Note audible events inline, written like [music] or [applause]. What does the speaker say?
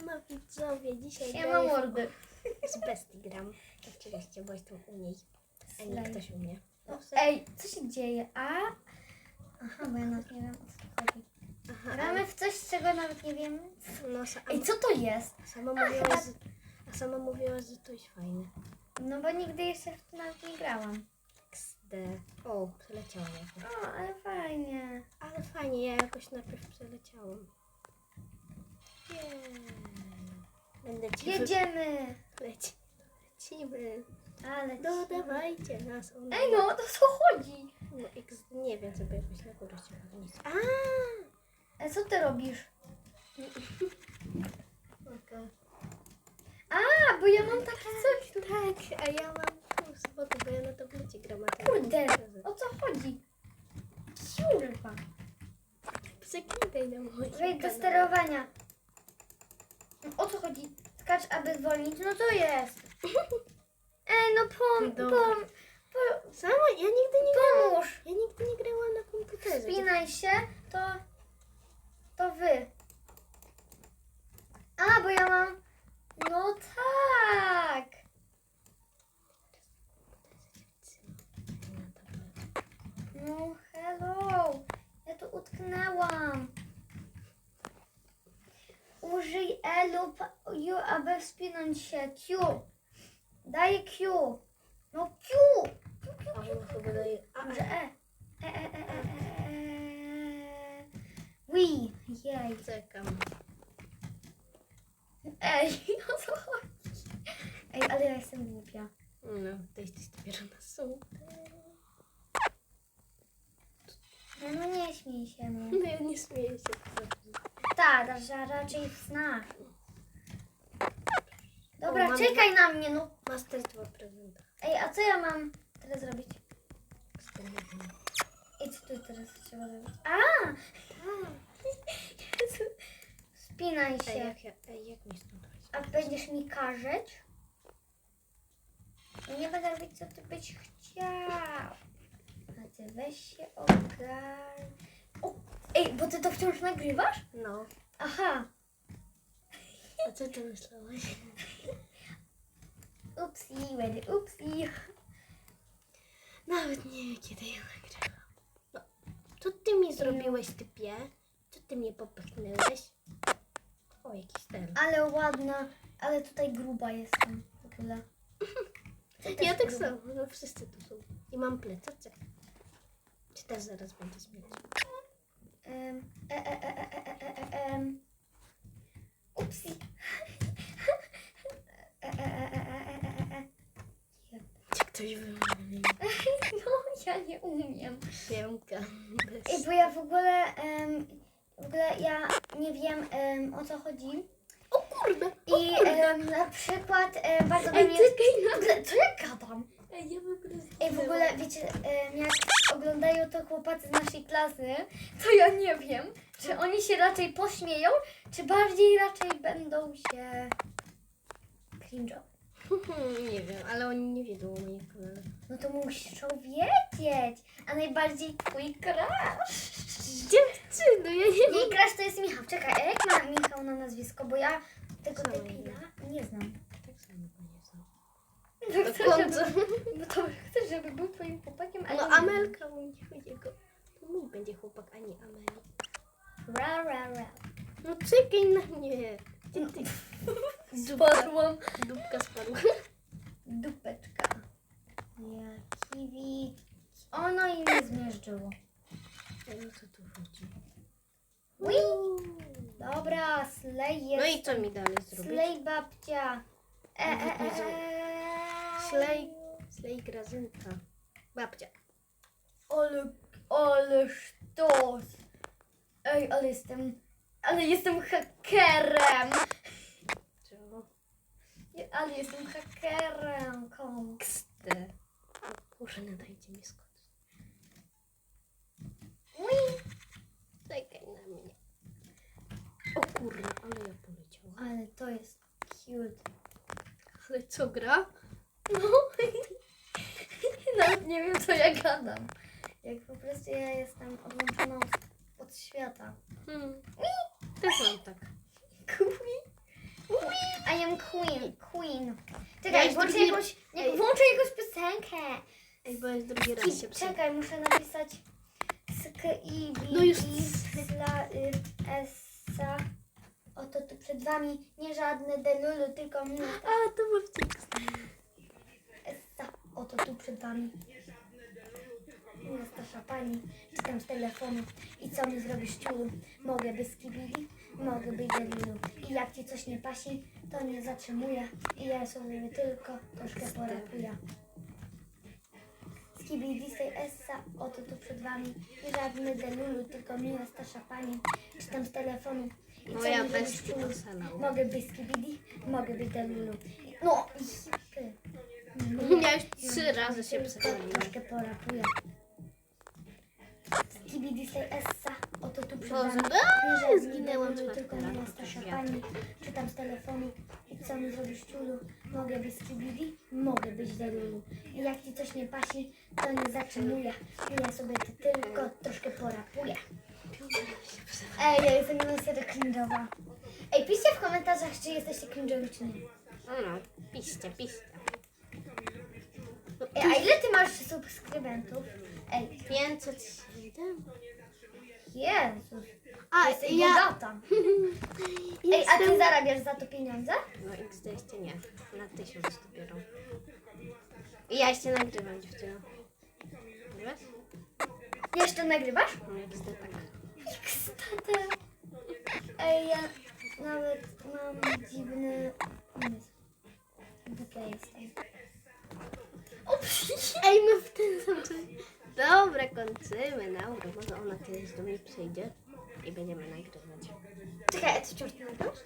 Siema widzowie, dzisiaj Siema graję mordy. z Bestii gram. Oczywiście, bo jestem u niej, a nie Slay. ktoś u mnie. Ej, co się dzieje? A? Aha, bo ja nawet nie wiem o co chodzi. Aha, Gramy w coś, czego nawet nie wiemy. no, sa- Ej, co to jest? a sama mówiłaś, że- a sama mówiłaś, że to jest fajne. No bo nigdy jeszcze w to nawet nie grałam. XD. O, przeleciałam jakoś. O, ale fajnie. Ale fajnie, ja jakoś najpierw przeleciałam. Będę ci Jedziemy. Leci. Lecimy. Ale No dawajcie nas. Ej, no to co chodzi? No, X, nie wiem, sobie jakoś na górę podnieść. A! Co ty robisz? Okej. A, bo ja mam takie coś tu. Tak, a ja mam pół soboty, bo ja na tablecie gram. a ty na Kurde, o co chodzi? Kurwa. Przeklikaj na moim Wejdź do sterowania. O co chodzi? Skacz, aby zwolnić? No to jest. [laughs] Ej, no pom, Dobra. pom, Sama, ja nigdy nie grałam. pomóż. Ja nigdy nie grałam na komputerze. Spinaj się, to, to wy. A, bo ja mam, no tak. Na tablecie. No hello, ja tu utknęłam. Użyj E lub U, aby wspinąć się. Q. Daj Q. No Q. A on chyba daje... A, Może E. E, e, e, e, e, e. Wi. Jej. czekam. Ej, [laughs] o co chodzi? Ej, ale ja jestem głupia. No, to jesteś dopiero na super. No, no nie śmiej się, no. No ja nie śmieję się. Tak, że raczej w snach. Dobra, O, czekaj na mnie, no. Master 2 prezenta. Ej, a co ja mam teraz wiem. I co tu teraz trzeba zrobić? A! [laughs] Jezu. Spinaj Ej, się. jak, ja, ej, jak mi stąd wejść? A będziesz mi? Ja nie będę robić, co ty byś chciał. A ty weź się ogarnij. O, ej, bo ty to wciąż nagrywasz? No. Aha. A co ty myślałaś? [laughs] Upsi, wedy, upsi. Nawet nie wiem, kiedy ja nagrywam. No, co ty mi zrobiłeś, typie? Co ty mnie popchnęłeś? O, jakiś ten. Ale ładna, ale tutaj gruba jestem w ogóle. [laughs] Ty też Ja tak gruba. samo, no wszyscy tu są. I mam plecaczek. Czy też zaraz będę śmiać? Em, e, e, e, e, e, e, e, em. Upsi. E, e, e, e, e, e, e, e. Czy ktoś? No, ja nie umiem. Piękna. Ej, bo ja w ogóle, em, w ogóle ja nie wiem em, o co chodzi. O kurde! I em, na przykład em, bardzo Ej, bym jest... czekaj ogóle, co ja gadam? Ej, w ogóle wiecie, em, jak oglądają to chłopacy z naszej klasy, to ja nie wiem, czy oni się raczej pośmieją, czy bardziej raczej będą się cringe'ować. [laughs] Nie wiem, ale oni nie wiedzą o moim kanale. No to muszą wiedzieć, a najbardziej twój crush. Dziewczyno, ja nie Jej crush to jest Michał. Czekaj, a jak ma Michał na nazwisko, bo ja tego debila nie znam. Tak samo go nie znam. Do chcę, końca. żeby, bo to chcę, żeby był twoim chłopakiem, ale No nie. Amelka u niego. To mój będzie chłopak, a nie Ameli. Ra, ra, ra. No czekaj na mnie. Gdzie ty? [laughs] Spadłam. Dupka spadła. Dupeczka. Ja kiwi. Ono i mnie zmierzyło. Ej, o co tu chodzi? Ui. Dobra, slej jest. No i co mi dalej zrobić? Slej babcia. E, e, e, e. Slej. Slej grazynka. Babcia. Ale, ale sztos. Ej, ale jestem, ale jestem hakerem. Ja- Ale jestem hakerem. Kste. Muszę nadajcie mi skot. Ui. Czekaj na mnie. O kurna, ale ja poleciałam. Ale to jest cute. Ale co gra? No. [laughs] Nawet nie wiem, co ja gadam. Jak po prostu ja jestem odłączona od, od świata. Hmm. Też mam tak. Kupi? am queen, queen. Ja Czekaj, już włączę drugi- jakąś, nie, Ej. włączę jakąś piosenkę. Ej, bo jest drugi raz się I, czekaj, muszę napisać sk i b No już. i dla y, essa. Oto tu przed wami nie żadne delulu, tylko mnie. A, to. Oto tu przed wami. Nastasza pani, czytam z telefonu. I co mi zrobisz ciulu? Mogę być skibidi, mogę być delulu. I jak ci coś nie pasi, to nie zatrzymuję. I ja sobie tylko troszkę porapuję. Skibidi z tej essa, oto tu przed wami. Nie żadny delulu, tylko miła starsza pani. Czytam z telefonu. I co Moja mi zrobisz bestia ciulu? to. Mogę być skibidi, mogę być delulu. No i. Ja już trzy razy się Tylko przepaliłam. Troszkę porapuję. Skibidi z tej essa, oto tu Boże, wami. a, Nie żadny zginęłam delulu, czwarty tylko raz starsza pani. Czytam z telefonu. I co mi zrobisz ciulu? Mogę być skibidi, mogę być delulu. I jak ci coś nie pasi, to nie zatrzymuję. Ja sobie to tylko troszkę porapuję. Ej, ja jestem serio cringe'owa. Ej, piszcie w komentarzach, czy jesteście cringe'owi, czy nie. No, no, piszcie, piszcie. Ej, a ile ty masz subskrybentów? Ej, 507? Jezus. A, Jesteś ja... bogata. [laughs] Ej, a ty Jestem... zarabiasz za to pieniądze? No XD jeszcze nie. Na tysiąc dopiero. I ja jeszcze nagrywam dziewczyno. Wiesz? Jeszcze nagrywasz? No XD tak. Stary. Ej, ja nawet mam dziwny Dobra, kończymy. Dobra, może ona kiedyś do mnie przyjdzie i będziemy nagrywać. Czekaj, a wciąż nie nagrywasz?